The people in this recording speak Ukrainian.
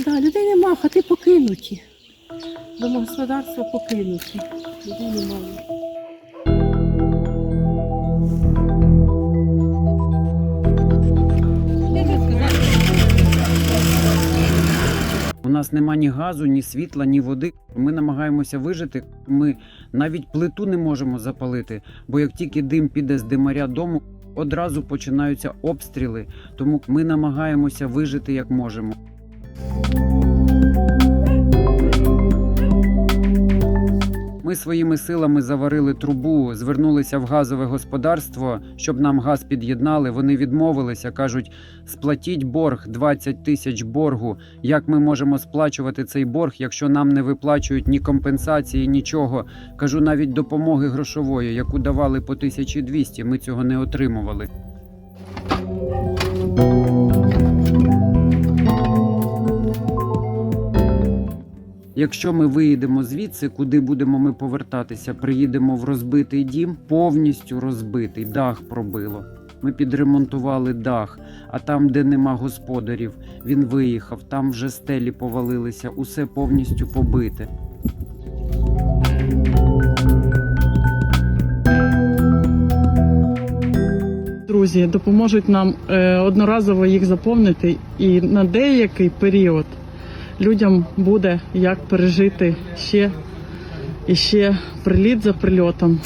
Да, людей нема, хати покинуті. Домогосподарства покинуті. Людей немає. У нас нема ні газу, ні світла, ні води. Ми намагаємося вижити. Ми навіть плиту не можемо запалити, бо як тільки дим піде з димаря дому, одразу починаються обстріли. Тому ми намагаємося вижити як можемо. Ми своїми силами заварили трубу, звернулися в газове господарство, щоб нам газ під'єднали. Вони відмовилися, кажуть, сплатіть борг 20 тисяч боргу. Як ми можемо сплачувати цей борг, якщо нам не виплачують ні компенсації, нічого? Кажу, навіть допомоги грошової, яку давали по 1200, ми цього не отримували. Якщо ми виїдемо звідси, куди будемо ми повертатися, приїдемо в розбитий дім, повністю розбитий, дах пробило. Ми підремонтували дах, а там, де нема господарів, він виїхав, там вже стелі повалилися, усе повністю побите. Друзі допоможуть нам е, одноразово їх заповнити, і на деякий період людям буде як пережити ще і ще приліт за прильотом.